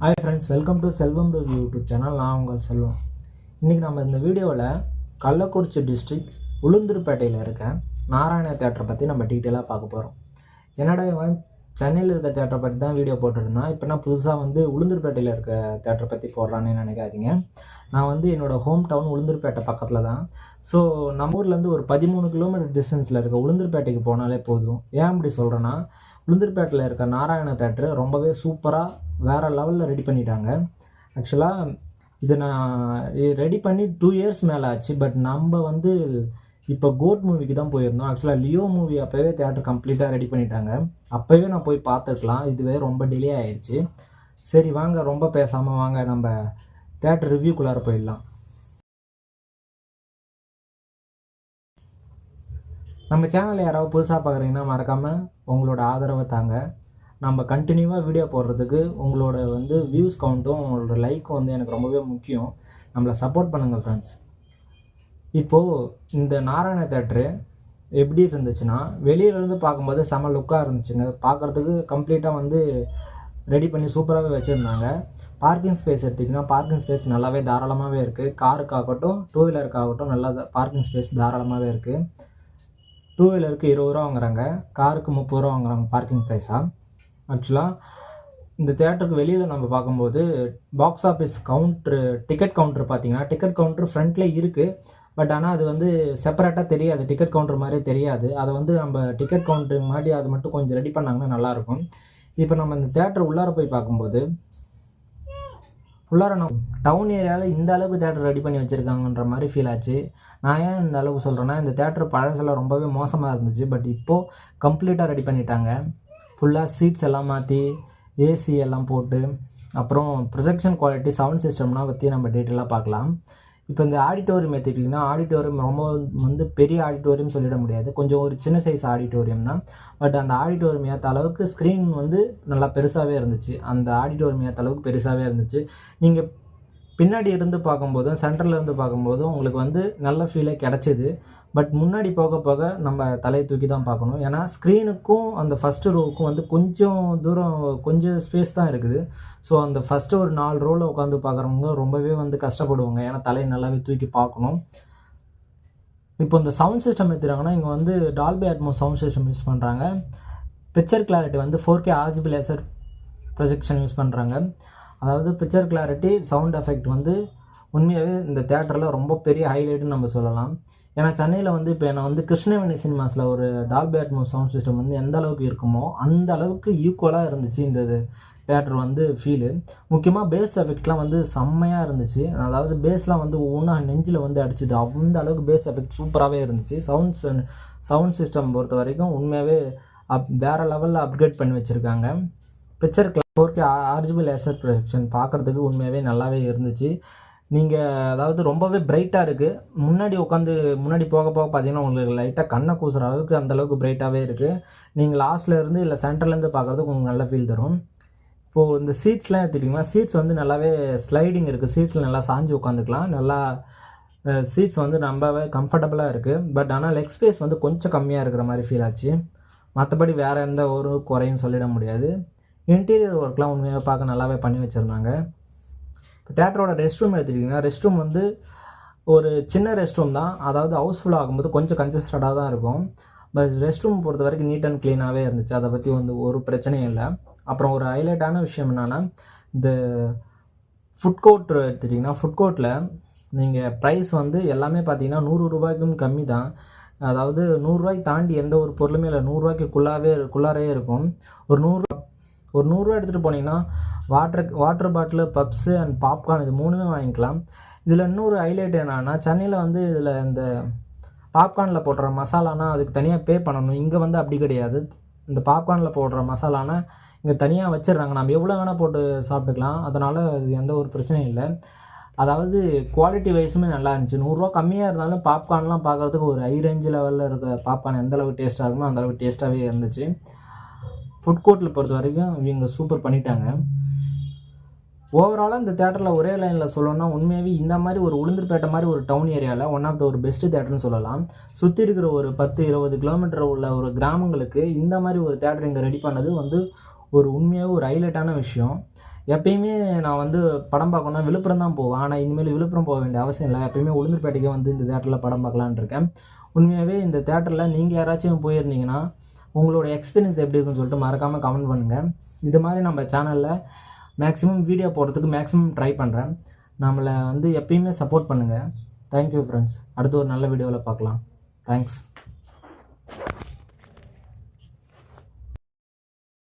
Hi friends welcome to Selvam review YouTube channel நான் உங்கள் செல்வம். இன்றைக்கி நம்ம இந்த வீடியோவில் கள்ளக்குறிச்சி டிஸ்ட்ரிக்ட் உளுந்தூர்பேட்டையில் இருக்க நாராயண தேட்டரை பற்றி நம்ம டீட்டெயிலாக பார்க்க போகிறோம் என்னடா இவன்? சென்னையில் இருக்க தேட்டரை பற்றி தான் வீடியோ போட்டிருந்தான் இப்போ நான் புதுசாக வந்து உளுந்தூர்பேட்டையில் இருக்க தேட்டரை பற்றி போடுறான்னு நினைக்காதீங்க. நான் வந்து என்னோடய ஹோம் டவுன் உளுந்தூர்பேட்டை பக்கத்தில் தான். ஸோ நம்ம ஊர்லேருந்து ஒரு பதிமூணு கிலோமீட்டர் டிஸ்டன்ஸில் இருக்க உளுந்தூர்பேட்டைக்கு போனாலே போதும். ஏன் அப்படி சொல்கிறேன்னா உளுந்தூர்பேட்டில் இருக்க நாராயண தேட்டரு ரொம்பவே சூப்பராக வேறு லெவலில் ரெடி பண்ணிட்டாங்க. ஆக்சுவலாக இது நான் ரெடி பண்ணி டூ இயர்ஸ் மேலே ஆச்சு. பட் நம்ம வந்து இப்போ கோட் மூவிக்கு தான் போயிருந்தோம். ஆக்சுவலாக லியோ மூவி அப்போவே தேட்டர் கம்ப்ளீட்டாக ரெடி பண்ணிட்டாங்க. அப்போவே நான் போய் பார்த்துருக்கலாம். இதுவே ரொம்ப டிலே ஆயிடுச்சு சரி வாங்க ரொம்ப பேசாமல் வாங்க. நம்ம தேட்டர் ரிவ்யூக்குள்ளார போயிடலாம். நம்ம சேனலில் யாராவது புதுசாக பார்க்குறீங்கன்னா மறக்காமல் உங்களோட ஆதரவை தாங்க. நம்ம கண்டினியூவாக வீடியோ போடுறதுக்கு உங்களோட வந்து வியூஸ் கவுண்ட்டும் உங்களோட லைக்கும் வந்து எனக்கு ரொம்பவே முக்கியம். நம்மளை சப்போர்ட் பண்ணுங்கள் ஃப்ரெண்ட்ஸ் இப்போது இந்த நாராயண தேட்ரு எப்படி இருந்துச்சுன்னா வெளியிலேருந்து பார்க்கும்போது செம லுக்காக இருந்துச்சுங்க. பார்க்குறதுக்கு கம்ப்ளீட்டாக வந்து ரெடி பண்ணி சூப்பராகவே வச்சுருந்தாங்க. பார்க்கிங் ஸ்பேஸ் எடுத்திங்கன்னா பார்க்கிங் ஸ்பேஸ் நல்லாவே தாராளமாகவே இருக்குது காருக்காகட்டும் டூ வீலருக்காகட்டும் நல்லா பார்க்கிங் ஸ்பேஸ் தாராளமாகவே இருக்குது டூ வீலருக்கு இருபது ரூபா வாங்குறாங்க. காருக்கு முப்பது ரூபா வாங்குறாங்க பார்க்கிங் ப்ரைஸாக ஆக்சுவலாக இந்த தேட்டருக்கு வெளியில் நம்ம பார்க்கும்போது box office counter ticket counter பார்த்தீங்கன்னா டிக்கெட் கவுண்ட்ரு ஃப்ரண்ட்டில் இருக்குது பட் ஆனால் அது வந்து செப்பரேட்டாக தெரியாது. டிக்கெட் கவுண்டர் மாதிரி தெரியாது. அதை வந்து நம்ம டிக்கெட் கவுண்டர் மாதிரி அது மட்டும் கொஞ்சம் ரெடி பண்ணாங்கன்னா நல்லாயிருக்கும் இப்போ நம்ம இந்த தேட்டர் உள்ளார போய் பார்க்கும்போது உள்ளார நம்ம டவுன் ஏரியாவில் இந்த அளவுக்கு தேட்டர் ரெடி பண்ணி வச்சுருக்காங்கன்ற மாதிரி ஃபீல் ஆச்சு. நான் ஏன் இந்த அளவுக்கு சொல்கிறேன்னா இந்த தேட்டர் பழசில் ரொம்பவே மோசமாக இருந்துச்சு. பட் இப்போது கம்ப்ளீட்டாக ரெடி பண்ணிட்டாங்க. ஃபுல்லாக சீட்ஸ் எல்லாம் மாற்றி ஏசி எல்லாம் போட்டு அப்புறம் ப்ரொஜெக்ஷன் குவாலிட்டி சவுண்ட் சிஸ்டம்லாம் பற்றி நம்ம டீட்டெயிலாக பார்க்கலாம். இப்போ இந்த ஆடிட்டோரியம் எடுத்துக்கிட்டிங்கன்னா ஆடிட்டோரியம் ரொம்ப வந்து பெரிய ஆடிட்டோரியம் சொல்லிட முடியாது. கொஞ்சம் ஒரு சின்ன சைஸ் ஆடிட்டோரியம் தான். பட் அந்த ஆடிட்டோரியம் ஏற்ற அளவுக்கு ஸ்க்ரீன் வந்து நல்லா பெருசாகவே இருந்துச்சு. அந்த ஆடிட்டோரியம் ஏற்ற அளவுக்கு பெருசாகவே இருந்துச்சு. நீங்கள் பின்னாடி இருந்து பார்க்கும்போதும் சென்டரில் இருந்து பார்க்கும்போதும் உங்களுக்கு வந்து நல்ல ஃபீலே கிடச்சிது. பட் முன்னாடி போக போக நம்ம தலையை தூக்கி தான் பார்க்கணும். ஏன்னா ஸ்க்ரீனுக்கும் அந்த ஃபஸ்ட்டு ரோவுக்கும் வந்து கொஞ்சம் தூரம் கொஞ்சம் ஸ்பேஸ் தான் இருக்குது. ஸோ அந்த ஃபஸ்ட்டு ஒரு நாலு ரோவில் உட்காந்து பார்க்குறவங்க ரொம்பவே வந்து கஷ்டப்படுவாங்க. ஏன்னா தலையை நல்லாவே தூக்கி பார்க்கணும். இப்போ இந்த சவுண்ட் சிஸ்டம் எடுத்துறாங்கன்னா இங்கே வந்து Dolby Atmos sound system use பண்ணுறாங்க பிக்சர் கிளாரிட்டி வந்து four K RGB laser projection use பண்ணுறாங்க அதாவது பிக்சர் கிளாரிட்டி சவுண்ட் எஃபெக்ட் வந்து உண்மையாகவே இந்த தேட்டரில் ரொம்ப பெரிய ஹைலைட்டுன்னு நம்ம சொல்லலாம். ஏன்னா சென்னையில் வந்து இப்போ நான் வந்து கிருஷ்ணவேணி சினிமாஸில் ஒரு டால்பி அட்மோ சவுண்ட் சிஸ்டம் வந்து எந்த அளவுக்கு இருக்குமோ அந்த அளவுக்கு ஈக்குவலாக இருந்துச்சு இந்த தேட்டர் வந்து ஃபீலு முக்கியமாக பேஸ் எஃபெக்ட்லாம் வந்து செம்மையாக இருந்துச்சு. அதாவது பேஸ்லாம் வந்து ஒவ்வொன்றா நெஞ்சில் வந்து அடிச்சுது. அந்த அளவுக்கு பேஸ் எஃபெக்ட் சூப்பராகவே இருந்துச்சு. சவுண்ட் சவுண்ட் சிஸ்டம் பொறுத்த வரைக்கும் உண்மையாகவே அப் வேறு லெவலில் அப்கிரேட் பண்ணி வச்சுருக்காங்க. Picture four K RGB laser projection பார்க்குறதுக்கு உண்மையாகவே நல்லாவே இருந்துச்சு. நீங்கள் அதாவது ரொம்பவே பிரைட்டாக இருக்குது முன்னாடி உட்காந்து முன்னாடி போக போக பார்த்தீங்கன்னா உங்களுக்கு லைட்டாக கண்ணை கூசுகிற அளவுக்கு அந்தளவுக்கு பிரைட்டாகவே இருக்குது நீங்கள் லாஸ்ட்டில் இருந்து இல்லை சென்டர்லேருந்து பார்க்குறதுக்கு உங்களுக்கு நல்ல ஃபீல் தரும். இப்போது இந்த சீட்ஸ்லாம் எடுத்துக்கிட்டிங்கன்னா சீட்ஸ் வந்து நல்லாவே ஸ்லைடிங் இருக்குது சீட்ஸில் நல்லா சாஞ்சு உட்காந்துக்கலாம் நல்லா சீட்ஸ் வந்து ரொம்பவே கம்ஃபர்டபுளாக இருக்குது பட் ஆனால் லெக் ஸ்பேஸ் வந்து கொஞ்சம் கம்மியாக இருக்கிற மாதிரி ஃபீல் ஆச்சு. மற்றபடி வேறு எந்த ஒரு குறையும் சொல்லிட முடியாது. இன்டீரியர் ஒர்க்லாம் உண்மையாக பார்க்க நல்லாவே பண்ணி வச்சுருந்தாங்க. இப்போ தேட்டரோட ரெஸ்ட் ரூம் எடுத்துக்கிட்டிங்கன்னா ரெஸ்ட் ரூம் வந்து ஒரு சின்ன ரெஸ்ட் ரூம் தான். அதாவது ஹவுஸ்ஃபுல் ஆகும்போது கொஞ்சம் கன்ஜஸ்டடாக தான் இருக்கும். பட் ரெஸ்ட் ரூம் பொறுத்த வரைக்கும் நீட் அண்ட் க்ளீனாகவே இருந்துச்சு. அதை பற்றி வந்து ஒரு பிரச்சனையும் இல்லை. அப்புறம் ஒரு ஹைலைட்டான விஷயம் என்னென்னா இந்த ஃபுட் கோர்ட் எடுத்துட்டிங்கன்னா ஃபுட் கோர்ட்டில் நீங்கள் ப்ரைஸ் வந்து எல்லாமே பார்த்தீங்கன்னா நூறு ரூபாய்க்கும் கம்மி தான். அதாவது நூறுரூவாய்க்கு தாண்டி எந்த ஒரு பொருளுமே இல்லை. நூறுரூவாய்க்குள்ளாவே குள்ளாரே இருக்கும். ஒரு நூறு ஒரு நூறுரூவா எடுத்துகிட்டு போனீங்கன்னா water water bottle puffs and popcorn இது மூணுமே வாங்கிக்கலாம். இதில் இன்னொரு ஹைலைட் என்னன்னா சென்னையில் வந்து இதில் இந்த பாப்கார்னில் போடுற மசாலானா அதுக்கு தனியாக பே பண்ணணும். இங்கே வந்து அப்படி கிடையாது. இந்த பாப்கார்னில் போடுற மசாலானா இங்கே தனியாக வச்சிடுறாங்க. நம்ம எவ்வளோ வேணால் போட்டு சாப்பிட்டுக்கலாம். அதனால் அது எந்த ஒரு பிரச்சனையும் இல்லை. அதாவது குவாலிட்டி வைஸுமே நல்லா இருந்துச்சு. நூறுரூவா கம்மியாக இருந்தாலும் பாப்கார்ன்லாம் பார்க்குறதுக்கு ஒரு ஹை ரேஞ்ச் லெவலில் இருக்க பாப்கார்ன் எந்தளவுக்கு டேஸ்ட்டாக இருக்குமோ அந்த அளவுக்கு டேஸ்ட்டாகவே இருந்துச்சு. ஃபுட் கோர்ட்டில் பொறுத்த வரைக்கும் இவங்க சூப்பர் பண்ணிட்டாங்க. ஓவராலாக இந்த தேட்டரில் ஒரே லைனில் சொல்லணும்னா உண்மையாகவே இந்த மாதிரி ஒரு உளுந்தூர்பேட்டை மாதிரி ஒரு டவுன் ஏரியாவில் ஒன் ஆஃப் த ஒரு பெஸ்ட்டு தேட்டர்னு சொல்லலாம். சுற்றி இருக்கிற ஒரு பத்து இருபது கிலோமீட்டர் உள்ள ஒரு கிராமங்களுக்கு இந்த மாதிரி ஒரு தேட்டர் இங்கே ரெடி பண்ணது வந்து ஒரு உண்மையாக ஒரு ஹைலைட்டான விஷயம். எப்பயுமே நான் வந்து படம் பார்க்கணும்னா விழுப்புரம் தான் போவேன். ஆனால் இனிமேல் விழுப்புரம் போக வேண்டிய அவசியம் இல்லை. எப்பயுமே உளுந்தூர்பேட்டைக்கே வந்து இந்த தேட்டரில் படம் பார்க்கலான் இருக்கேன். உண்மையாகவே இந்த தேட்டரில் நீங்கள் யாராச்சும் போயிருந்தீங்கன்னா உங்களோட எக்ஸ்பீரியன்ஸ் எப்படி இருக்குன்னு சொல்லிட்டு மறக்காமல் கமெண்ட் பண்ணுங்கள் இது மாதிரி நம்ம சேனலில் மேக்ஸிமம் வீடியோ போடுறதுக்கு மேக்ஸிமம் ட்ரை பண்ணுறேன் நம்மளை வந்து எப்பயுமே சப்போர்ட் பண்ணுங்கள் தேங்க்யூ ஃப்ரெண்ட்ஸ் அடுத்து ஒரு நல்ல வீடியோவில் பார்க்கலாம். தேங்க்ஸ்